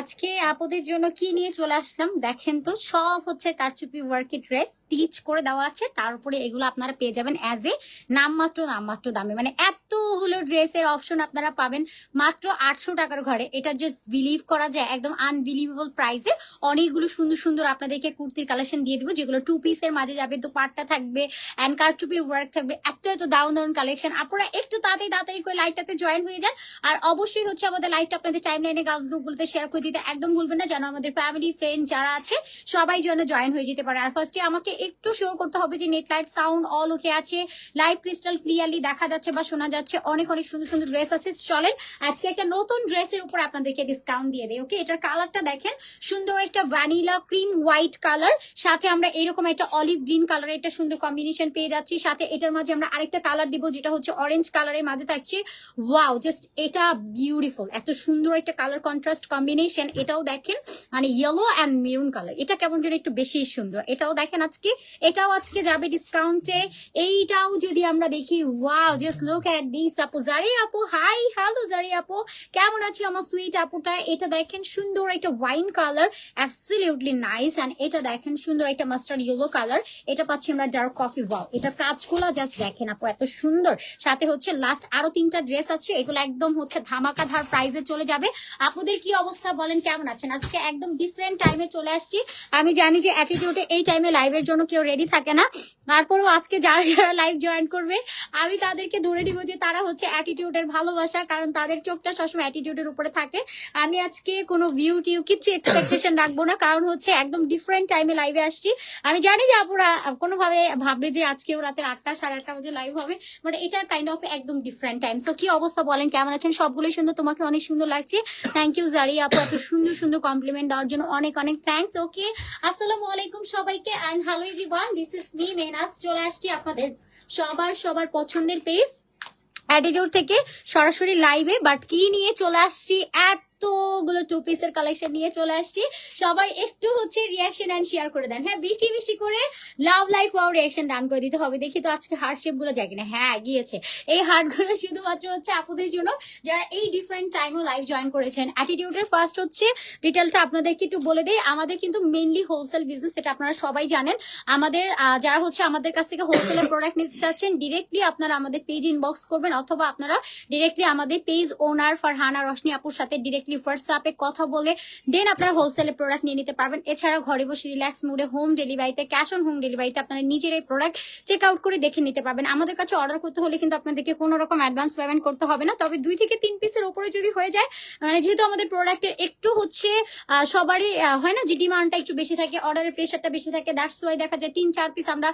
আজকে আপদের জন্য কি নিয়ে চলে আসলাম? দেখেন তো, সব হচ্ছে কারচুপি ওয়ার্কি ড্রেস স্টিচ করে দেওয়া আছে। তার উপরে এগুলো আপনারা পেয়ে যাবেন অ্যাজ এ নামমাত্র নামমাত্র দামে। মানে এতগুলো ড্রেসের অপশন আপনারা পাবেন মাত্র আটশো টাকার ঘরে। এটা জাস্ট বিলিভ করা যায়, একদম আনবিলিভেবল প্রাইসে অনেকগুলো সুন্দর সুন্দর আপনাদেরকে কুর্তির কালেকশন দিয়ে দিব, যেগুলো টু পিসের মাঝে যাবে তো পাটটা থাকবে অ্যান্ড কারচুপি ওয়ার্ক থাকবে। এত এত দারুণ দারুণ কালেকশন আপনারা একটু তাড়াতাড়ি তাড়াতাড়ি করে লাইটটাতে জয়েন হয়ে যান। আর অবশ্যই হচ্ছে আমাদের লাইভটা আপনাদের টাইম লাইনে গাছ গ্রুপগুলোতে শেয়ার করে দিতে একদম ভুলবেন না, যেন আমাদের ফ্যামিলি ফ্রেন্ড যারা আছে, সবাই যেন জয়েন হয়ে যেতে পারে। আর ফার্স্টে আমাকে একটু শিওর করতে হবে যে net light sound all okay আছে লাইভ ক্রিস্টাল ক্লিয়ারলি দেখা যাচ্ছে বা শোনা যাচ্ছে, অনেক অনেক সুন্দর সুন্দর ড্রেস আছে। চলেন, আজকে একটা নতুন ড্রেসের উপর আপনাদেরকে ডিসকাউন্ট দিয়ে দেয় ওকে এটার কালারটা দেখেন, সুন্দর একটা ভ্যানিলা ক্রিম হোয়াইট কালার সাথে আমরা এরকম একটা অলিভ গ্রিন কালারের একটা সুন্দর কম্বিনেশন পেয়ে যাচ্ছি। সাথে এটার মাঝে আমরা আরেকটা কালার দিব, যেটা হচ্ছে অরেঞ্জ কালারের মাঝে থাকছে ওয়াও জাস্ট এটা বিউটিফুল এত সুন্দর একটা কালার কন্ট্রাস্ট কম্বিনেশন এটাও দেখেন মানে ইয়েলো অ্যান্ড মেরুন কালার এটা কেমন যেন একটু বেশি সুন্দর। এটাও দেখেন আজকে, এটাও আজকে যাবে ডিসকাউন্টে এইটাও যদি আমরা দেখি wow just look at this আপু, জারি আপু হাই হ্যালো জারি আপু, কেমন আছে আমার সুইট আপুটা? এটা দেখেন সুন্দর একটা wine colour absolutely nice and এটা দেখেন সুন্দর একটা মাস্টার্ড ইয়েলো কালার এটা পাচ্ছি আমরা ডার্ক কফি ওয়াও এটা কাজগুলো জাস্ট দেখেন আপু, এত সুন্দর। সাথে হচ্ছে লাস্ট আরও তিনটা ড্রেস আছে, এগুলো একদম হচ্ছে ধামাকা ধার প্রাইজে চলে যাবে। আপুদের কি অবস্থা বলেন কেমন আছেন? আজকে একদম ডিফারেন্ট টাইমে চলে আসছি। আমি জানি যে অ্যাটিটিউডে এই টাইমে লাইভের জন্য কেউ রেডি থাকে না। তারপরেও আজকে যারা যারা লাইভ জয়েন করবে, আমি তাদেরকে ধরে দিব যে তারা হচ্ছে অ্যাটিটিউডের ভালোবাসা, কারণ তাদের চোখটা সবসময় অ্যাটিটিউডের উপরে থাকে। আমি আজকে কোনো ভিউ টিউ কিছু এক্সপেকটেশন রাখব না, কারণ হচ্ছে একদম ডিফারেন্ট টাইমে লাইভে আসছি। আমি জানি যে আপুরা কোনোভাবে ভাববে যে আজকেও রাতের আটটা, সাড়ে আটটা বাজে লাইভ হবে বাট এটা কাইন্ড অফ একদম ডিফারেন্ট টাইম সো কি অবস্থা বলেন? কেমন আছেন? সবগুলোই সুন্দর তোমাকে অনেক সুন্দর লাগছে। থ্যাংক ইউ জারি আপু এত সুন্দর সুন্দর কমপ্লিমেন্ট দেওয়ার জন্য অনেক অনেক থ্যাংকস ওকে আসসালামু আলাইকুম সবাইকে and hello everyone this is me menace চলে আসছি আপনাদের সবার সবার পছন্দের পেজ অ্যাটিটিউড থেকে সরাসরি লাইভে বাট কি নিয়ে চলে আসছি এতগুলো টু পিসের কালেকশন নিয়ে চলে আসছি। সবাই একটু হচ্ছে রিয়াকশন অ্যান্ড শেয়ার করে দেন। হ্যাঁ বৃষ্টি বৃষ্টি করে love like wow reaction done করে দিতে হবে। দেখি তো আজকে হার্ট শেপগুলো যায় কিনা। হ্যাঁ গিয়েছে। এই হার্টগুলো শুধুমাত্র হচ্ছে আপুদের জন্য যারা এই ডিফারেন্ট টাইমও লাইভ জয়েন করেছেন। অ্যাটিটিউডের ফার্স্ট হচ্ছে ডিটেলটা আপনাদেরকে একটু বলে দেই। আমাদের কিন্তু মেইনলি হোলসেল বিজনেস এটা আপনারা সবাই জানেন। আমাদের যারা হচ্ছে আমাদের কাছ থেকে হোলসেলের প্রোডাক্ট নিতে চাচ্ছেন ডিরেক্টলি আপনারা আমাদের পেজ ইনবক্স করবেন অথবা আপনারা ডিরেক্টলি আমাদের পেজ ওনার ফারহানা রশনি আপুর সাথে ডিরেক্টলি হোয়াটসঅ্যাপে কথা বলে দেন আপনারা হোলসেলের প্রোডাক্ট নিয়ে নিতে পারবেন। এছাড়া ঘরে বসে রিল্যাক্স মুডে হোম ডেলিভারিতে ক্যাশ অন হোম ডেলিভারিতে আপনারা নিজের এই প্রোডাক্ট চেক আউট করে দেখে নিতে পারবেন। আমাদের কাছে অর্ডার করতে হলে কিন্তু আপনাদেরকে কোনো রকম অ্যাডভান্স পেমেন্ট করতে হবে না। তবে দুই থেকে তিন পিসের ওপরে যদি হয়ে যায় মানে যেহেতু আমাদের প্রোডাক্টের একটু হচ্ছে সবারই হয় না যে ডিমান্ডটা একটু বেশি থাকে অর্ডারের প্রেশারটা বেশি থাকে দ্যাটস ওয়াই দেখা যায় তিন, চার পিস আমরা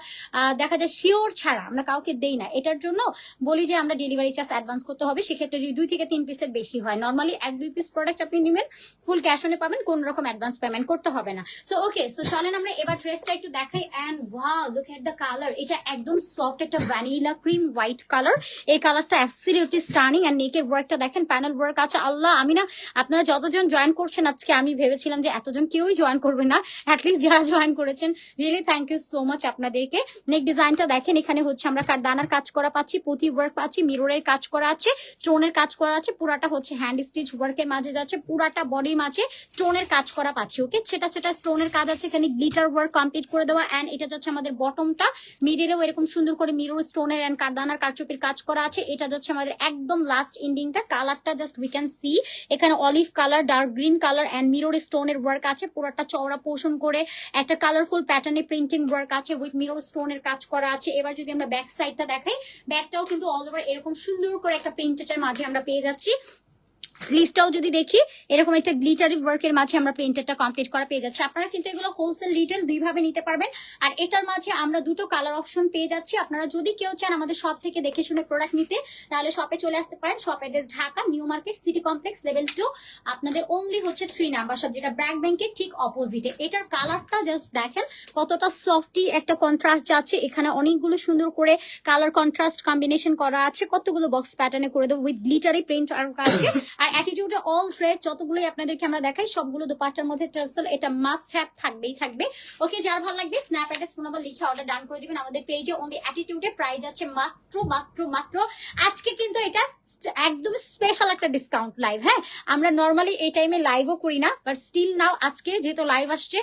দেখা যায় শিওর ছাড়া আমরা কাউকে দেই না। এটার জন্য বলি যে আমরা ডেলিভারি চার্জ অ্যাডভান্স করতে হবে। সেক্ষেত্রে যদি দুই থেকে তিন পিসের বেশি হয় নর্মালি এক, দুই পিস প্রোডাক্ট আপনি নেবেন ফুল ক্যাশ অনে পাবেন, কোন রকম অ্যাডভান্স পেমেন্ট করতে হবে না। সো ওকে সো চলেন আমরা এবার ড্রেসটা একটু দেখাই and wow look at the colour এটা একদম সফট একটা ভ্যানিলা ক্রিম হোয়াইট কালার এই কালারটা অ্যাবসলিউটলি স্টার্নিং অ্যান্ড নেকের ওয়ার্কটা দেখেন প্যানেল ওয়ার্ক আছে, আল্লাহ, আমি না, আপনারা যতজন জয়েন করছেন আজকে, আমি ভেবেছিলাম যে এতজন কেউই জয়েন করবে না অ্যাটলিস্ট যারা জয়েন করেছেন really thank you so much আপনাদেরকে। নেক ডিজাইনটা দেখেন, এখানে হচ্ছে আমরা দানার কাজ করা পাচ্ছি, পুঁতি ওয়ার্ক পাচ্ছি মিররের কাজ করা আছে স্টোনের কাজ করা আছে, পুরাটা হচ্ছে হ্যান্ড স্টিচ ওয়ার্কের মাঝে যাচ্ছে, পুরাটা বডির মাঝে স্টোনের কাজ করা পাচ্ছি ওকে সেটা সেটা স্টোনের কাজ আছে, এখানে গ্লিটার ওয়ার্ক কমপ্লিট করে দেওয়া অ্যান্ড এটা যাচ্ছে আমাদের বটমটা মিডিলেও এরকম সুন্দর করে মিরর স্টোনের অ্যান্ড কারদানার কারচুপির কাজ করা আছে, এটা যাচ্ছে আমাদের একদম লাস্ট এন্ডিংটা কালারটা জাস্ট উই ক্যান সি এখানে olive colour dark green colour and mirror স্টোনের ওয়ার্ক আছে, পুরোটা চওড়া পোষণ করে, একটা কালারফুল প্যাটার্নে প্রিন্টিং ওয়ার্ক আছে উইথ মিরর স্টোনের কাজ করা আছে। এবার যদি আমরা ব্যাক সাইডটা দেখাই ব্যাকটাও কিন্তু অল ওভার এরকম সুন্দর করে একটা প্রিন্টের মাঝে আমরা পেয়ে যাচ্ছি। স্লিভসটাও যদি দেখি, এরকম একটা গ্লিটারি ওয়ার্কের মাঝে আমরা প্রিন্টেডটা কমপ্লিট করা পেয়ে যাচ্ছি। আপনারা কিন্তু এগুলো হোলসেল রিটেল দুইভাবে নিতে পারবেন। আর এটার মাঝে আমরা দুটো কালার অপশন পেয়ে যাচ্ছি। আপনারা যদি কেউ চান আমাদের শপ থেকে দেখে শুনে প্রোডাক্ট নিতে, তাহলে শপে চলে আসতে পারেন। Shop address Dhaka new market city complex level two আপনাদের অনলি হচ্ছে থ্রি নাম্বার সব যেটা ব্র্যাক ব্যাংকের ঠিক অপোজিটে এটার কালারটা জাস্ট দেখেন, কতটা সফটি একটা কন্ট্রাস্ট যাচ্ছে। এখানে অনেকগুলো সুন্দর করে কালার কন্ট্রাস্ট কম্বিনেশন করা আছে। কতগুলো বক্স প্যাটার্নে করে দেবো। উইথ গ্লিটারি প্রিন্ট আর আছে। আর আর অ্যাটিটিউডে অল ড্রেস যতগুলোই আপনাদেরকে আমরা দেখাই, সবগুলো দুপাট্টার মধ্যে টার্সেল এটা মাস্ট হ্যাভ থাকবেই থাকবে। ওকে যার ভালো লাগবে স্ন্যাপ অ্যাড্রেস ফোন নাম্বার লিখে অর্ডার ডান করে দিবেন। আমাদের পেজে অনলি অ্যাটিটিউডে প্রাইস আছে মাত্র মাত্র মাত্র। আজকে কিন্তু এটা একদম স্পেশাল একটা ডিসকাউন্ট লাইভ হ্যাঁ? আমরা নর্মালি এই টাইমে লাইভও করি না বাট স্টিল নাও আজকে যেহেতু লাইভ আসছে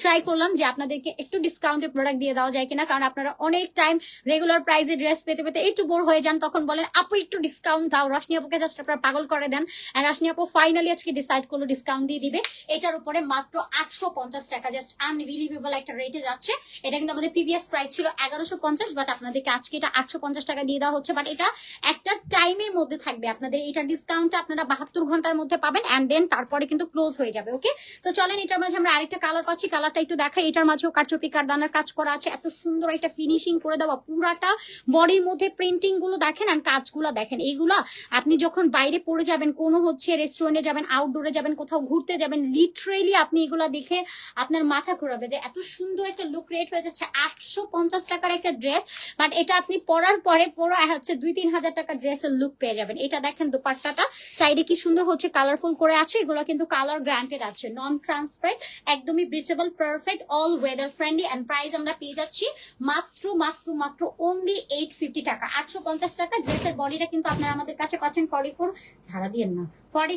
ট্রাই করলাম যে আপনাদেরকে একটু ডিসকাউন্টের প্রোডাক্ট দিয়ে দেওয়া যায় কিনা, কারণ আপনারা অনেক টাইম রেগুলার প্রাইসে ড্রেস পেতে পেতে একটু বোর হয়ে যান, তখন বলেন, আপু, একটু ডিসকাউন্ট দাও, রশনি আপুকে জাস্ট আপনারা পাগল করে দেন। আর রশনি আপু ফাইনালি আজকে ডিসাইড করল ডিসকাউন্ট দিয়ে দিবে। এটার উপরে মাত্র আটশো পঞ্চাশ টাকা জাস্ট আনবিলিভেবল একটা রেটে যাচ্ছে। এটা কিন্তু আমাদের প্রিভিয়াস প্রাইস ছিল এগারোশো বাট আপনাদেরকে আজকে এটা আটশো পঞ্চাশ টাকা দিয়ে দেওয়া হচ্ছে। বাট এটা একটা টাইমের মধ্যে থাকবে। আপনাদের এটা ডিসকাউন্টটা আপনারা বাহাত্তর ঘণ্টার মধ্যে পাবেন অ্যান্ড দেন তারপরে কিন্তু ক্লোজ হয়ে যাবে ওকে তো চলেন, এটার মাঝে আমরা আরেকটা কালার পাচ্ছি। কালারটা একটু দেখাই। এটার মাঝেও কারচুপি কারদানার কাজ করা আছে। এত সুন্দর একটা ফিনিশিং করে দেওয়া পুরাটা বডির মধ্যে প্রিন্টিংগুলো দেখেন আর কাজগুলো দেখেন। এইগুলা আপনি যখন বাইরে পড়ে যাবেন কোনো হচ্ছে রেস্টুরেন্টে যাবেন আউটডোরে যাবেন, কোথাও ঘুরতে যাবেন লিটারেলি আপনি এগুলা দেখে আপনার মাথা ঘোরাবে যে এত সুন্দর একটা লুক ক্রিয়েট হয়ে যাচ্ছে আটশো পঞ্চাশ টাকার একটা ড্রেস বাট এটা আপনি পরার পরে পুরো হচ্ছে দুই তিন হাজার টাকা ড্রেসের লুক পেয়ে যাবেন। এটা দেখেন দোপাট্টাটা সাইডে কি সুন্দর হচ্ছে কালারফুল করে আছে, এগুলো কিন্তু কালার গ্রান্টেড আছে নন ট্রান্সপারেন্ট একদমই breathable perfect all weather friendly and price আমরা পেয়ে যাচ্ছি মাত্র মাত্র মাত্র অনলি এইট ফিফটি টাকা। আটশো পঞ্চাশ টাকা ড্রেসের বডিটা কিন্তু আপনারা আমাদের কাছে পাচ্ছেন ফর্টি ফোর ঝাড়া দিয়ে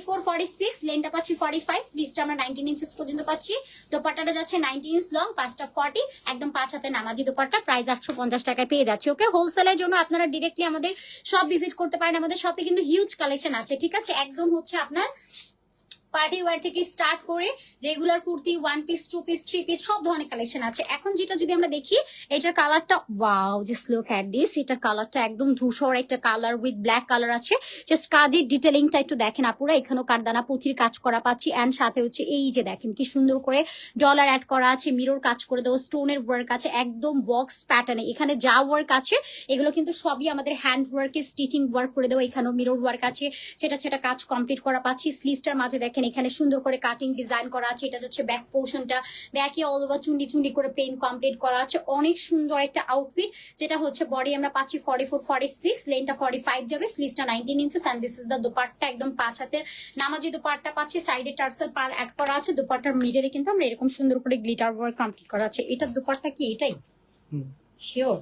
ফোর সিক্স পাচ্ছি ফাইভ আমরা নাইনটিন পর্যন্ত পাচ্ছি। যাচ্ছে লং পাঁচটা ফর্টি একদম পাঁচ হাতে প্রাইস পঞ্চাশ টাকায় পেয়ে যাচ্ছে ওকে হোলসেলের জন্য আপনারা ডিরেক্টলি আমাদের সব ভিজিট করতে পারেন, আমাদের শপে কিন্তু হিউজ কালেকশন আছে, ঠিক আছে? একদম হচ্ছে আপনার পার্টি ওয়ার থেকে স্টার্ট করে regular kurti one piece two piece three piece সব ধরনের কালেকশন আছে। এখন যেটা যদি আমরা দেখি, এটার কালারটা wow just look at this এটার কালারটা একদম ধূসর একটা কালার উইথ ব্ল্যাক কালার আছে। জাস্ট কাজের ডিটেলিংটা একটু দেখেন আপুরা, এখানেও কারদানা পুঁথির কাজ করা পাচ্ছি অ্যান্ড সাথে হচ্ছে এই যে দেখেন কি সুন্দর করে ডলার অ্যাড করা আছে মিরর কাজ করে দেওয়া স্টোনের ওয়ার্ক আছে, একদম বক্স প্যাটার্নে এখানে যা ওয়ার্ক আছে, এগুলো কিন্তু সবই আমাদের হ্যান্ড ওয়ার্কে স্টিচিং ওয়ার্ক করে দেওয়া, এখানেও মিরর ওয়ার্ক আছে। সেটা সেটা কাজ কমপ্লিট করা পাচ্ছি স্লিভসটার মাঝে দেখেন এখানে সুন্দর করে কাটিং ডিজাইন করা আছে এটা যাচ্ছে ব্যাক পোর্শনটা ব্যাকে অল ওভার চুন্ডি চুন্ডি করে পেন কমপ্লিট করা আছে। অনেক সুন্দর একটা আউটফিট যেটা হচ্ছে বডি আমরা পাচ্ছি ফর্টি ফোর ফর্টি সিক্স লেনটা ফর্টি ফাইভ যাবে স্লিভসটা nineteen inches and this is the dupatta একদম পাঁচ হাতের। নামাজি দুপাট্টা পাচ্ছি সাইডে টার্সেল পার অ্যাড করা আছে দুপাট্টার মিডলে কিন্তু আমরা এরকম সুন্দর করে গ্লিটার ওয়ার্ক কমপ্লিট করা আছে। এটার দুপাট্টা কি? এটাই? শিওর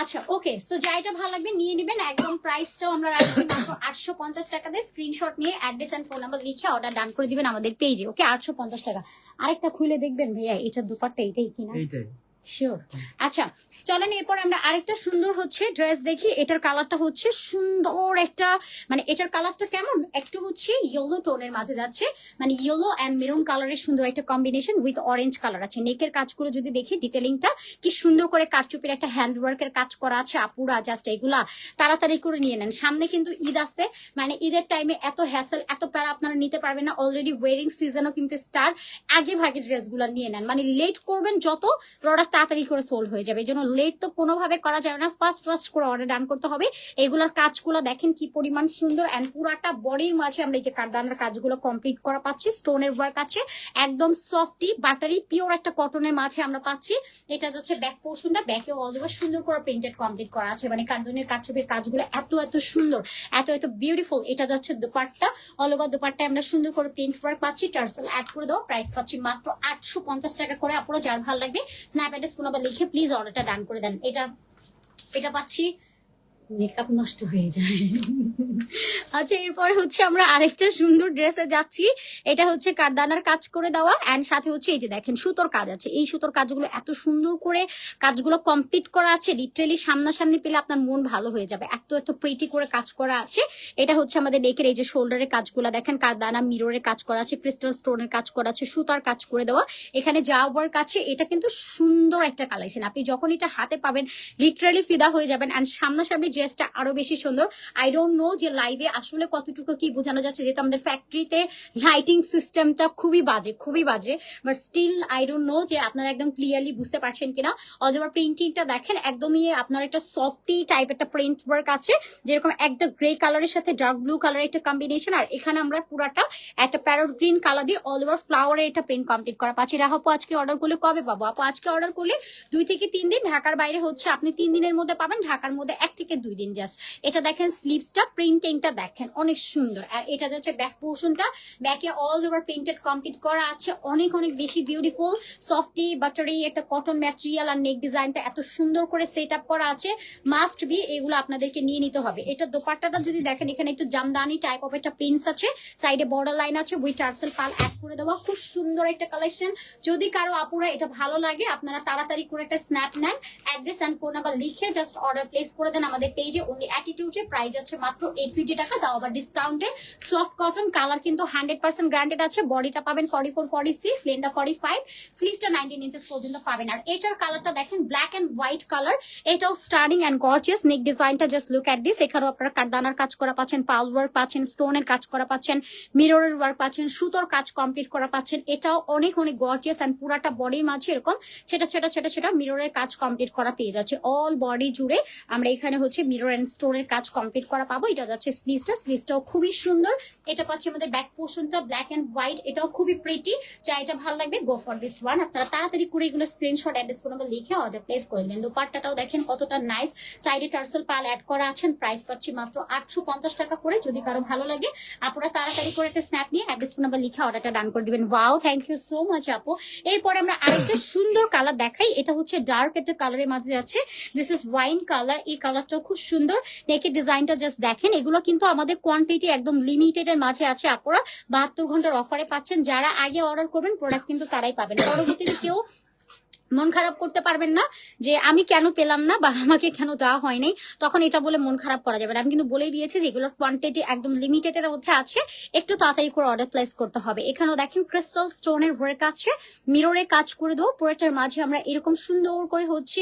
আচ্ছা ওকে সো যাইটা ভালো লাগবে, নিয়ে নেবেন। একদম প্রাইসটাও আমরা রাখছি মাত্র আটশো পঞ্চাশ টাকা দিয়ে স্ক্রিনশট নিয়ে অ্যাড্রেস অ্যান্ড ফোন নাম্বার লিখে অর্ডার ডান করে দিবেন আমাদের পেজে ওকে আটশো পঞ্চাশ টাকা। আরেকটা খুলে দেখবেন, ভাইয়া, এটার দুপারটা এটাই কিনা? শিওর আচ্ছা চলেন এরপর আমরা আরেকটা সুন্দর হচ্ছে ড্রেস দেখি। এটার কালারটা হচ্ছে সুন্দর একটা মানে এটার কালারটা কেমন? একটু হচ্ছে ইয়েলো টোনের মাঝে যাচ্ছে। মানে ইয়েলো অ্যান্ড মেরুন কালারের সুন্দর একটা কম্বিনেশন উইথ অরেঞ্জ কালার আছে। নেকের কাজগুলো যদি দেখি ডিটেলিংটা কি সুন্দর করে কারচুপির একটা হ্যান্ড ওয়ার্কের কাজ করা আছে আপুরা জাস্ট এগুলা তাড়াতাড়ি করে নিয়ে নেন। সামনে কিন্তু ঈদ আছে মানে ঈদের টাইমে এত হ্যাসেল এত প্যারা আপনারা নিতে পারবেন না। অলরেডি ওয়েডিং সিজনও কিন্তু স্টার্ট আগে ভাগে ড্রেসগুলো নিয়ে নেন। মানে লেট করবেন যত প্রোডাক্ট তাড়াতাড়ি করে সোল্ড হয়ে যাবে। এই লেট তো কোনোভাবে করা যাবে না। ফার্স্ট ফার্স্ট করে অর্ডার ডান করতে হবে। এগুলোর কাজগুলো দেখেন কি পরিমাণ সুন্দর অ্যান্ড পুরাটা বডির মাঝে আমরা এই যে কারদানার কাজগুলো কমপ্লিট করা পাচ্ছি। স্টোনের ওয়ার্ক আছে। একদম সফটি বাটারি পিওর একটা কটনের মাঝে আমরা পাচ্ছি। এটা যাচ্ছে ব্যাক পোর্শনটা ব্যাকে অল সুন্দর করে প্রিন্টেড কমপ্লিট করা আছে। মানে কারদনের কাঠচুপির কাজগুলো এত এত সুন্দর, এত এত বিউটিফুল এটা যাচ্ছে দুপাট্টা। অল ওভার আমরা সুন্দর করে প্রিন্ট ওয়ার্ক পাচ্ছি। টার্সেল অ্যাড করে দেবো। প্রাইস পাচ্ছি মাত্র আটশো পঞ্চাশ টাকা করে। আপনারা যার ভালো লাগবে স্ন্যাপ অ্যাড্রেস কোনো আবার লিখে প্লিজ অর্ডারটা ডান করে দেন। এটা এটা পাচ্ছি। মেকআপ নষ্ট হয়ে যায়। আচ্ছা এরপরে হচ্ছে আমরা আরেকটা সুন্দর ড্রেসে যাচ্ছি। এটা হচ্ছে কারদানার কাজ করে দেওয়া অ্যান্ড সাথে হচ্ছে এই যে দেখেন সুতোর কাজ আছে। এই সুতোর কাজগুলো এত সুন্দর করে কাজগুলো কমপ্লিট করা আছে। লিটারেলি সামনাসামনি পেলে আপনার মন ভালো হয়ে যাবে। এত এত প্রিটি করে কাজ করা আছে। এটা হচ্ছে আমাদের নেকের এই যে শোল্ডারের কাজগুলো দেখেন, কারদানা মিররের কাজ করা আছে ক্রিস্টাল স্টোনের কাজ করা আছে, সুতার কাজ করে দেওয়া। এখানে যা ওয়ার্ক আছে, এটা কিন্তু সুন্দর একটা কালেকশন আপনি যখন এটা হাতে পাবেন লিটারালি ফিদা হয়ে যাবেন। অ্যান্ড সামনাসামনি ড্রেসটা আরও বেশি সুন্দর। আই ডোন্ট নো যে লাইভে আসলে কতটুকু কি বোঝানো যাচ্ছে, যেহেতু আমাদের ফ্যাক্টরিতে লাইটিং সিস্টেমটা খুবই বাজে খুবই বাজে। But still I don't know যে আপনারা একদম ক্লিয়ারলি বুঝতে পারছেন কিনা। অথবা প্রিন্টিংটা দেখেন, একদমই আপনার একটা সফটি টাইপ একটা প্রিন্ট ওয়ার্ক আছে, যেরকম একটা গ্রে কালারের সাথে ডার্ক ব্লু কালারের একটা কম্বিনেশন আর এখানে আমরা পুরাটা একটা প্যারোট গ্রিন কালার দিয়ে অল ওভার ফ্লাওয়ারের একটা প্রিন্ট কমপ্লিট করা। পাচ্ছি রাহ রাহাপু আজকে অর্ডার করলে কবে পাবো? আপু, আজকে অর্ডার করলে দুই থেকে তিন দিন, ঢাকার বাইরে হচ্ছে, আপনি তিন দিনের মধ্যে পাবেন, ঢাকার মধ্যে এক থেকে দুই দুই দিন জাস্ট এটা দেখেন স্লিভসটা প্রিন্টিংটা দেখেন, অনেক সুন্দর। আর এটা যাচ্ছে ব্যাক পোর্শনটা ব্যাকে অল ওভার প্রিন্টেড কমপ্লিট করা আছে। অনেক অনেক বেশি বিউটিফুল সফটি বাটারি একটা কটন ম্যাটেরিয়াল আর নেক ডিজাইনটা এত সুন্দর করে সেট আপ করা আছে। মাস্ট বি এগুলো আপনাদেরকে নিয়ে নিতে হবে। এটা দোপাট্টাটা যদি দেখেন, এখানে একটু জামদানি টাইপ অফ একটা প্রিন্স আছে। সাইডে বর্ডার লাইন আছে উইথ টার্সেল পাল অ্যাড করে দেওয়া। খুব সুন্দর একটা কালেকশন যদি কারও আপুরা এটা ভালো লাগে, আপনারা তাড়াতাড়ি করে একটা স্ন্যাপ নেন অ্যাড্রেস অ্যান্ড ফোন নাম্বার লিখে জাস্ট অর্ডার প্লেস করে দেন আমাদের পেজে ওনলি অ্যাটিটিউডে প্রাইস আছে মাত্র এইট ফিফটি টাকা আবার ডিসকাউন্টে সফট কটন কালার কিন্তু হান্ড্রেড পার্সেন্ট গ্রান্ডেড আছে। বডিটা পাবেন ফর্টি ফোর ফর্টি সিক্স লেনটা ফর্টি ফাইভ নাইনটিন ইঞ্চেস পর্যন্ত পাবেন। আর এটার কালারটা দেখেন ব্ল্যাক অ্যান্ড হোয়াইট কালার এটাও স্টার্নিং অ্যান্ড গর্জিয়াস নেক ডিজাইনটা জাস্ট লুক অ্যাট দিস এখানেও আপনারা কারদানার কাজ করা পাচ্ছেন পাল ওয়ার্ক পাচ্ছেন স্টোনের কাজ করা পাচ্ছেন মিররের ওয়ার্ক পাচ্ছেন, সুতোর কাজ কমপ্লিট করা পাচ্ছেন। এটাও অনেক অনেক গর্জিয়াস অ্যান্ড পুরাটা বডির মাঝে এরকম। ছেটা ছেটা ছেটা ছেটা মিররের কাজ কমপ্লিট করা পেয়ে যাচ্ছে। অল বডি জুড়ে আমরা এখানে হচ্ছে মিরর অ্যান্ড স্টোনের কাজ কমপ্লিট করা পাবো, এটা যাচ্ছে স্লিভসটা স্লিভসটাও খুবই সুন্দর, এটা পাচ্ছে আমাদের ব্যাক পোর্শনটা ব্ল্যাক অ্যান্ড হোয়াইট এটাও খুবই প্রিটি যা এটা ভালো লাগবে গো ফর দিস ওয়ান আপনারা তাড়াতাড়ি করে এগুলো স্ক্রিনশট অ্যাড্রেস কোনো লিখে অর্ডার প্লেস করে দেন। দোপাট্টাটাও দেখেন কতটা নাইস সাইডে টার্সেল পাল অ্যাড করা আছেন প্রাইস পাচ্ছি মাত্র আটশো পঞ্চাশ টাকা করে, যদি কারও ভালো লাগে আপনারা তাড়াতাড়ি করে একটা স্ন্যাপ নিয়ে অ্যাড্রেস ফোন নাম্বার লিখে অর্ডারটা ডান করে দিবেন। Wow thank you so much আপু। এরপরে আমরা আরেকটা সুন্দর কালার দেখাই, এটা হচ্ছে ডার্ক একটা কালারের মাঝে আছে দিস ইজ ওয়াইন কালার এই কালারটাও খুব সুন্দর। নেকের ডিজাইনটা জাস্ট দেখেন। এগুলো কিন্তু আমাদের কোয়ান্টিটি একদম লিমিটেড এর মাঝে আছে আপনারা বাহাত্তর ঘণ্টার অফারে পাচ্ছেন। যারা আগে অর্ডার করবেন প্রোডাক্ট কিন্তু তারাই পাবেন। পরবর্তীতে কেউ মন খারাপ করতে পারবেন না যে আমি কেন পেলাম না বা আমাকে কেন দেওয়া হয়নি, তখন এটা বলে মন খারাপ করা যাবে না। আমি কিন্তু বলেই দিয়েছি যে এগুলোর কোয়ান্টিটি একদম লিমিটেড এর মধ্যে আছে, একটু তাড়াতাড়ি করে অর্ডার প্লেস করতে হবে। এখানেও দেখেন ক্রিস্টাল ওয়ার্ক আছে মিররে কাজ করে দেবো, পুরোটার মাঝে আমরা এরকম সুন্দর করে হচ্ছে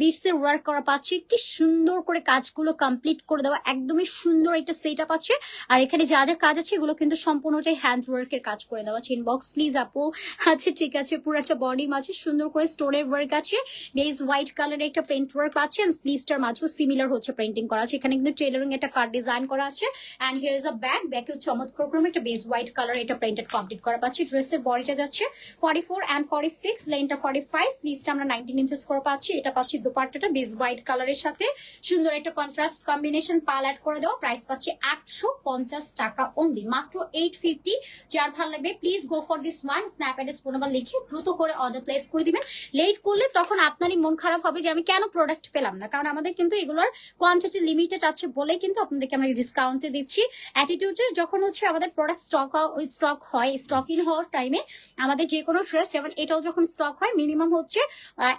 বিটস এর ওয়ার্ক করা পাচ্ছি, কি সুন্দর করে কাজগুলো কমপ্লিট করে দেওয়া, একদমই সুন্দর একটা সেট আপ আছে। আর এখানে যা যা কাজ আছে এগুলো কিন্তু সম্পূর্ণটাই হ্যান্ড ওয়ার্কের কাজ করে দেওয়া আছে। ইনবক্স প্লিজ আপু আচ্ছা ঠিক আছে, পুরো একটা বডি মাঝে সুন্দর করে স্টোনের ওয়ার্ক আছে। বেস হোয়াইট কালারের একটা প্রিন্ট ওয়ার্ক আছে এন্ড স্লিভসটার মাঝেও সিমিলার হচ্ছে প্রিন্টিং করা আছে। এখানে কিন্তু টেলারিং একটা কার্ড ডিজাইন করা আছে। And here is a bag ব্যাগে চমৎকার ক্রমে একটা বেস হোয়াইট কালার এটা প্রিন্টেড কমপ্লিট করা পাচ্ছি। ড্রেসের বডিটা যাচ্ছে forty four and forty six লেনটা forty five স্লিভসটা আমরা নাইনটিন ইঞ্চেস করে পাচ্ছি। এটা পাচ্ছি দুপাট্টাটা বেস হোয়াইট কালারের সাথে। সুন্দর একটা কন্ট্রাস্ট কম্বিনেশন পাল অ্যাড করে দেওয়া প্রাইস পাচ্ছি আটশো পঞ্চাশ টাকা অনলি মাত্র এইট ফিফটি যার ভালো লাগবে please go for this one snap address phone number লিখে দ্রুত করে অর্ডার প্লেস করে দিবেন। লেট করলে তখন আপনারই মন খারাপ হবে যে আমি কেন প্রোডাক্ট পেলাম না। কারণ আমাদের কিন্তু এগুলোর কোয়ান্টিটি লিমিটেড আছে বলেই কিন্তু আপনাদেরকে আমরা ডিসকাউন্টে দিচ্ছি। অ্যাটিটিউডে যখন হচ্ছে আমাদের প্রোডাক্ট স্টক স্টক হয় স্টক ইন হওয়ার টাইমে আমাদের যে কোনো ড্রেস যেমন এটাও যখন স্টক হয় মিনিমাম হচ্ছে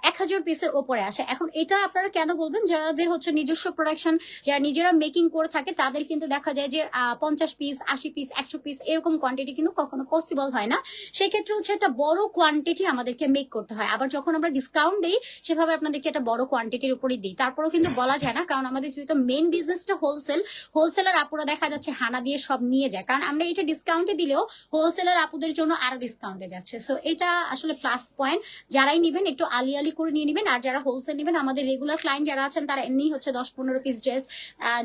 এক হাজার পিসের ওপরে আসে। এখন এটা আপনারা কেন বলবেন? যাদের হচ্ছে নিজস্ব প্রোডাকশন যারা নিজেরা মেকিং করে থাকে, তাদের কিন্তু দেখা যায় যে পঞ্চাশ পিস আশি পিস একশো পিস এরকম কোয়ান্টিটি কিন্তু কখনো পসিবল হয় না। সেক্ষেত্রে হচ্ছে একটা বড় কোয়ান্টিটি আমাদেরকে মেক করতে হয়। আবার যখন আমরা ডিসকাউন্ট দিই, সেভাবে আপনাদেরকে একটা বড় কোয়ান্টিটির উপরই দিই। তারপরেও কিন্তু বলা যায় না, কারণ আমাদের যেহেতু মেন বিজনেসটা হোলসেল হোলসেলার আপুরা দেখা যাচ্ছে হানা দিয়ে সব নিয়ে যায়। কারণ আমরা এটা ডিসকাউন্টে দিলেও হোলসেলার আপুদের জন্য আরও ডিসকাউন্টে যাচ্ছে। সো এটা আসলে প্লাস পয়েন্ট যারাই নিবেন, একটু আলি আলি করে নিয়ে নিবেন। আর যারা হোলসেল নিবেন, আমাদের রেগুলার ক্লায়েন্ট যারা আছেন, তারা এমনি হচ্ছে দশ পনেরো পিস ড্রেস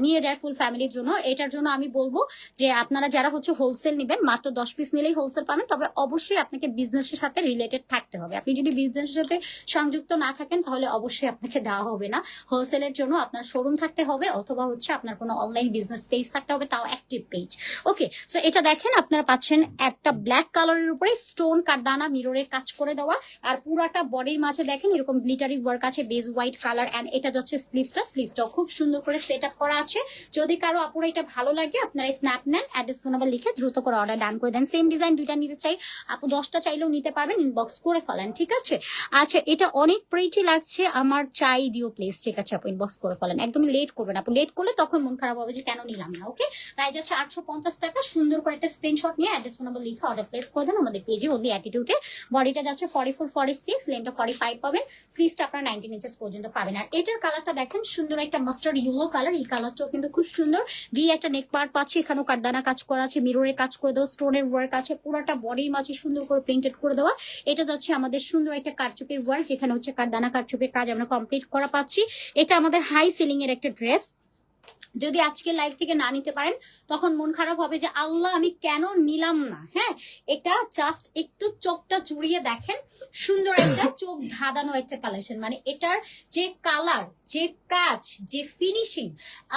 নিয়ে যায় ফুল ফ্যামিলির জন্য। এটার জন্য আমি বলব যে আপনারা যারা হচ্ছে হোলসেল নিবেন, মাত্র দশ পিস নিলেই হোলসেল পাবেন। তবে অবশ্যই আপনাকে বিজনেসের সাথে রিলেটেড থাকতে হবে। আপনি যদি বিজনেসের সাথে সংযুক্ত না থাকেন, তাহলে অবশ্যই আপনাকে দেওয়া হবে না। হোলসেলের জন্য আপনার শোরুম থাকতে হবে, অথবা হচ্ছে আপনার কোনো অনলাইন বিজনেস পেজ থাকতে হবে, তাও অ্যাক্টিভ পেজ। ওকে, সো এটা দেখেন, আপনারা পাচ্ছেন একটা ব্ল্যাক কালারের উপরে স্টোন কারদানা মিররের কাজ করে দেওয়া, আর পুরাটা বডির মাঝে দেখেন, এরকম গ্লিটারি ওয়ার্ক আছে বেজ হোয়াইট কালার অ্যান্ড এটা যাচ্ছে স্লিভসটা। স্লিভসটাও খুব সুন্দর করে সেট আপ করা আছে। যদি কারও আপুরা এটা ভালো লাগে, আপনারা স্ন্যাপ নেন, অ্যাড্রেস ফোন নাম্বার লিখে দ্রুত করে অর্ডার ডান করে দেন। সেম ডিজাইন দুইটা নিতে চাই, আপু দশটা চাইলেও নিতে পারবেন ইনবক্স করে ফেলেন, ঠিক আছে? আচ্ছা এটা অনেক প্রিটি লাগছে। আমার চাই দিও প্লেস ঠিক আছে আপু ইনবক্স করে ফেলেন। একদম লেট করবেন আপু। লেট করলে তখন মন খারাপ হবে যে কেন নিলাম না ওকে প্রাইস হচ্ছে আটশো পঞ্চাশ টাকা। সুন্দর করে একটা স্ক্রিনশট নিয়ে অ্যাড্রেস নাম্বার লিখে অর্ডার প্লেস করে দেন। আমাদের পেজে ওনলি অ্যাটিটিউডে বডিটা যাচ্ছে ফর্টি ফোর ফর্টি সিক্স লেনটা ফর্টি ফাইভ পাবেন। স্লিভসটা আপনার নাইনটিন ইঞ্চেস পর্যন্ত পাবেন। আর এটার কালারটা দেখেন, সুন্দর একটা মাস্টার্ড ইউলো কালার এই কালারটাও কিন্তু খুব সুন্দর। ভি একটা নেক পার্ট পাচ্ছে, এখানেও কারদানা কাজ করা আছে মিররের কাজ করে দেওয়া স্টোনের ওয়ার্ক আছে। পুরোটা বডির মাঝে সুন্দর করে প্রিন্টেড করে দেওয়া। এটা যাচ্ছে আমাদের সুন্দর একটা কারচুপির ওয়ার্ক এখানে হচ্ছে কারদানা কারচুপির কাজ আমরা কমপ্লিট করা পাচ্ছি। এটা আমাদের হাই সিলিং এর একটা ড্রেস যদি আজকে লাইভ থেকে না নিতে পারেন তখন মন খারাপ হবে যে আল্লাহ আমি কেন নিলাম না? হ্যাঁ এটা জাস্ট একটু চোখটা চুড়িয়ে দেখেন সুন্দর একটা চোখ ধাঁধানো একটা কালেকশন মানে এটার যে কালার যে কাজ যে ফিনিশিং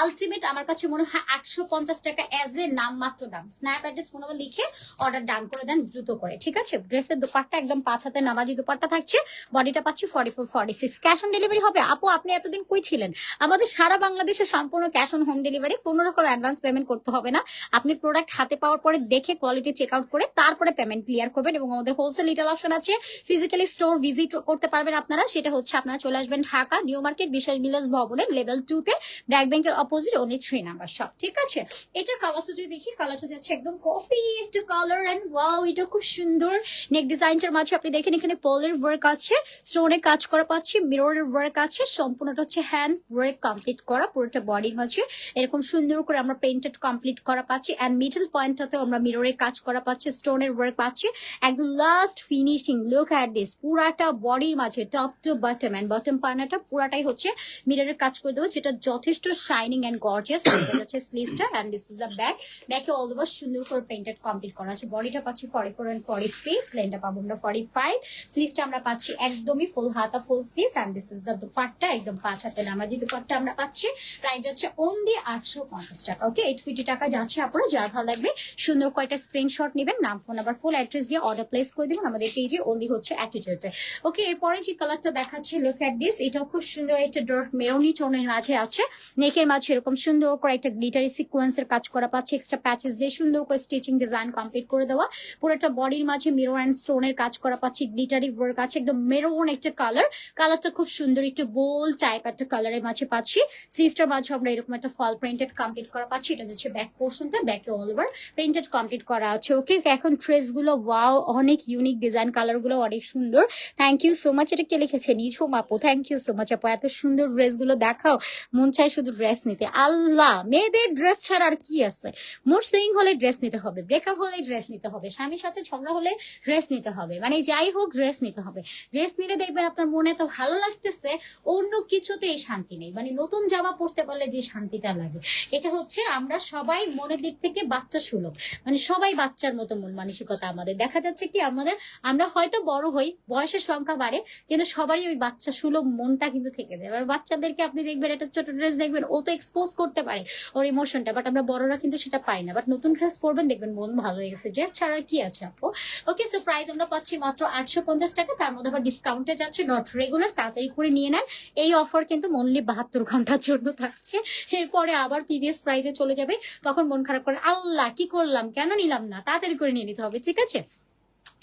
আলটিমেট আমার কাছে মনে হয় আটশো পঞ্চাশ টাকা অ্যাজ এ নাম মাত্র দাম। স্ন্যাপ অ্যাড্রেস নাম্বার লিখে অর্ডার ডান করে দেন দ্রুত করে ঠিক আছে? ড্রেসের দোপাট্টা একদম পাঁচ হাতে নামাজি দোপাট্টা থাকছে বডিটা পাচ্ছি forty four forty six cash on delivery হবে। আপু আপনি এতদিন কই ছিলেন? আমাদের সারা বাংলাদেশে সম্পূর্ণ ক্যাশ অন হোম ডেলিভারি কোনো রকম অ্যাডভান্স পেমেন্ট করতে হবে না। আপনি প্রোডাক্ট হাতে পাওয়ার পরে দেখে কোয়ালিটি চেক আউট করে তারপরে পেমেন্ট ক্লিয়ার করবেন এবং আমাদের হোলসেল রিটেল অপশন আছে। ফিজিক্যালি স্টোর ভিজিট করতে পারবেন আপনারা। সেটা হচ্ছে আপনারা চলে আসবেন ঢাকা নিউ মার্কেট বিশাল মিলাস ভবনের লেভেল টু তে। ব্র্যাক ব্যাংকের opposite only three number shop ঠিক আছে? এটা কালারটা যদি দেখি কালারটা যাচ্ছে একদম কফি একটা কালার এন্ড ওয়াও এটা খুব সুন্দর। নেক ডিজাইনটার মাঝে আপনি দেখেন এখানে পলের ওয়ার্ক আছে। স্টোনে কাজ করা পাচ্ছি মিররের ওয়ার্ক আছে। সম্পূর্ণটা হচ্ছে হ্যান্ড ওয়ার্ক কমপ্লিট করা, পুরোটা বডির মাঝে। এরকম সুন্দর করে আমরা পেন্টেড কমপ্লিট করা পাচ্ছি। অ্যান্ড মিডল পয়েন্টটাতে আমরা মিররের কাজ করা পাচ্ছি স্টোনের ওয়ার্ক পাচ্ছি। একদম last finishing look at this পুরাটা বডির মাঝে top to bottom and bottom পার্নাটা পুরাটাই হচ্ছে মিররের কাজ করে দেবো, যেটা যথেষ্ট শাইনিং অ্যান্ড গর্জিয়াস হচ্ছে স্লিভসটা and this is the back ব্যাকে অল ওভার সুন্দর করে পেন্টেড কমপ্লিট করা আছে। বডিটা পাচ্ছি forty four and forty six লেনটা পাবো আমরা ফর্টি ফাইভ স্লিভসটা আমরা পাচ্ছি একদমই ফুল হাতা full sleeves and this is the dupatta, একদম পাঁচ হাতে নামাজি দুপাট্টা আমরা পাচ্ছি। প্রাইস যাচ্ছে অনলি আটশো পঞ্চাশ টাকা ওকে এইট ফিফটি টাকা যাচ্ছে আপনারা, যার ভালো লাগবে সুন্দর কয়েকটা স্ক্রিনশট নেবেন, নাম ফোন নাম্বার ফুল অ্যাড্রেস দিয়ে অর্ডার প্লেস করে দিবেন। আমাদের পেজে অনলি হচ্ছে অ্যাটিটিউডে ওকে এরপরে যে কালারটা দেখাচ্ছে লুক অ্যাট দিস এটাও খুব সুন্দর একটা ডার্ক মেরুনি টোনের মাঝে আছে। নেকের মাঝে এরকম সুন্দর করে একটা গ্লিটারি সিকোয়েন্সের কাজ করা পাচ্ছে। এক্সট্রা প্যাচেস দিয়ে সুন্দর করে স্টিচিং ডিজাইন কমপ্লিট করে দেওয়া। পুরোটা বডির মাঝে মিরর অ্যান্ড স্টোনের কাজ করা পাচ্ছি। গ্লিটারি ওয়ার্ক আছে, একদম মেরুন একটা কালার কালারটা খুব সুন্দর, একটু বোল টাইপ একটা কালারের মাঝে পাচ্ছি। স্লিভসটার মাঝে আমরা এরকম একটা ফল প্রিন্টেড কমপ্লিট করা পাচ্ছি। এটা হচ্ছে ব্যাক পোর্শনটা ব্যাকে অল ওভার প্রিন্টেড কমপ্লিট করা আছে। ওকে এখন ড্রেসগুলো ওয়াও অনেক ইউনিক ডিজাইন কালারগুলো অনেক সুন্দর। থ্যাংক ইউ সো মাচ এটা কে লিখেছে? নিঝুম আপু থ্যাংক ইউ সো মাচ আপু। এত সুন্দর ড্রেসগুলো দেখাও। মন চাই শুধু ড্রেস নিতে। আল্লাহ, মেয়েদের ড্রেস ছাড়া আর কি আছে? মোট সেইং হলে ড্রেস নিতে হবে। ব্রেকআপ হলে ড্রেস নিতে হবে। স্বামীর সাথে ঝগড়া হলে ড্রেস নিতে হবে। মানে যাই হোক ড্রেস নিতে হবে। ড্রেস নিলে দেখবেন আপনার মনে এত ভালো লাগতেছে, অন্য কিছুতেই শান্তি নেই। মানে নতুন জামা পরতে পারলে যে শান্তিটা লাগে। এটা হচ্ছে আমরা সবাই মনের দিক থেকে বাচ্চা সুলভ। মানে সবাই বাচ্চার মতো মন মানসিকতা আমাদের। দেখা যাচ্ছে কি আমাদের, আমরা হয়তো বড় হই, বয়সের সংখ্যা বাড়ে, কিন্তু সবারই ওই বাচ্চা সুলভ মনটা কিন্তু থেকে যায়। এবার বাচ্চাদেরকে আপনি দেখবেন, একটা ছোট ড্রেস দেখবেন, ও তো এক্সপোজ করতে পারে ওর ইমোশনটা বাট আমরা বড়রা কিন্তু সেটা পাই না। বাট নতুন ড্রেস পরবেন, দেখবেন মন ভালো হয়ে গেছে। ড্রেস ছাড়া কি আছে আপু? ওকে সো প্রাইস আমরা পাচ্ছি মাত্র আটশো পঞ্চাশ টাকা। তার মধ্যে আবার ডিসকাউন্টে যাচ্ছে নট রেগুলার তাড়াতাড়ি করে নিয়ে নেন। এই অফার কিন্তু মনলি বাহাত্তর ঘণ্টার জন্য থাকছে। এরপরে আবার প্রিভিয়াস প্রাইসে চলে যাবে। তখন মন খারাপ করে, আল্লাহ, কি করলাম? কেন নিলাম না? তাড়াতাড়ি করে নিয়ে নিতে হবে, ঠিক আছে?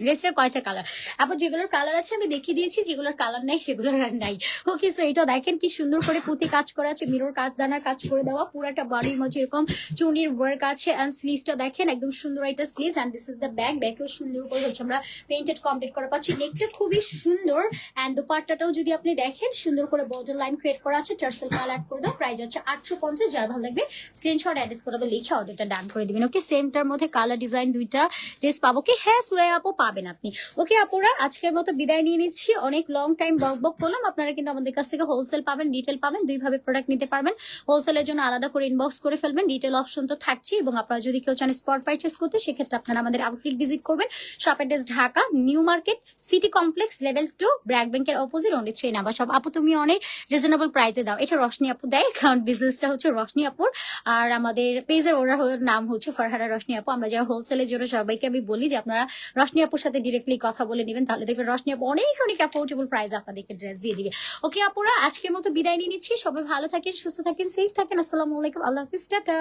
ড্রেসটার কয়টা কালার আপু, যেগুলোর কালার আছে আমি দেখিয়ে দিয়েছি, যেগুলোর কালার নাই, সেগুলোর আর নাই। ওকে সো এটা দেখেন কি সুন্দর করে পুঁতি কাজ করা আছে মিরর কাজ, দানার কাজ করে দেওয়া পুরাটা বাড়ির মধ্যে এরকম চুনির ওয়ার্ক আছে অ্যান্ড স্লিভসটা দেখেন, একদম সুন্দর একটা sleeve and this is the bag ব্যাগেও সুন্দর করে হচ্ছে আমরা পেন্টেড কমপ্লিট করা পাচ্ছি। নেকটা খুবই সুন্দর অ্যান্ড দোপাট্টাটাও যদি আপনি দেখেন, সুন্দর করে বর্ডার লাইন ক্রিয়েট করা আছে টার্সেল কালার অ্যাড করে দাও প্রাইস হচ্ছে আটশো পঞ্চাশ, যার ভালো লাগবে স্ক্রিনশট অ্যাড্রেস করে লিখে অর্ডারটা ডান করে দিবেন। ওকে সেমটার মধ্যে কালার ডিজাইন দুইটা ড্রেস পাবো। কি হ্যাঁ সুরাই আপু পাবেন আপনি। ওকে আপুরা, আজকের মতো বিদায় নিয়ে নিচ্ছি। অনেক লং টাইম বক বক করলাম। আপনারা কিন্তু আমাদের কাছ থেকে হোলসেল পাবেন রিটেল পাবেন, দুইভাবে প্রোডাক্ট নিতে পারবেন। হোলসেলের জন্য আলাদা করে ইনবক্স করে ফেলবেন। রিটেল অপশন তো থাকছে এবং আপনারা যদি কেউ চান স্পট পারচেস করতে, সেক্ষেত্রে আপনারা আমাদের আউটলেট ভিজিট করবেন। Shop address Dhaka new market city complex level two BRAC ব্যাংকের অপোজিট অনলি থ্রি নাম্বার সব আপু, তুমি অনেক রিজনেবল প্রাইসে দাও। এটা রশনি আপু দেয়, কারণ বিজনেসটা হচ্ছে রশনি আপুর আর আমাদের পেজের ওনার নাম হচ্ছে ফরহারা রশনি আপু। আমরা যারা হোলসেলের জন্য সবাইকে আমি বলি যে, আপনারা রশনি আপুর সাথে ডিরেক্টলি কথা বলে নেবেন, তাহলে দেখবেন রশনি আপু অনেক অনেক অ্যাফোর্ডেবল প্রাইস আপনাদেরকে ড্রেস দিয়ে দিবে। ওকে আপুরা, আজকের মতো বিদায় নিয়ে নিচ্ছি। সবাই ভালো থাকেন, সুস্থ থাকেন সেফ থাকেন। আসসালামু আলাইকুম। আল্লাহ হাফিজ, টাটা।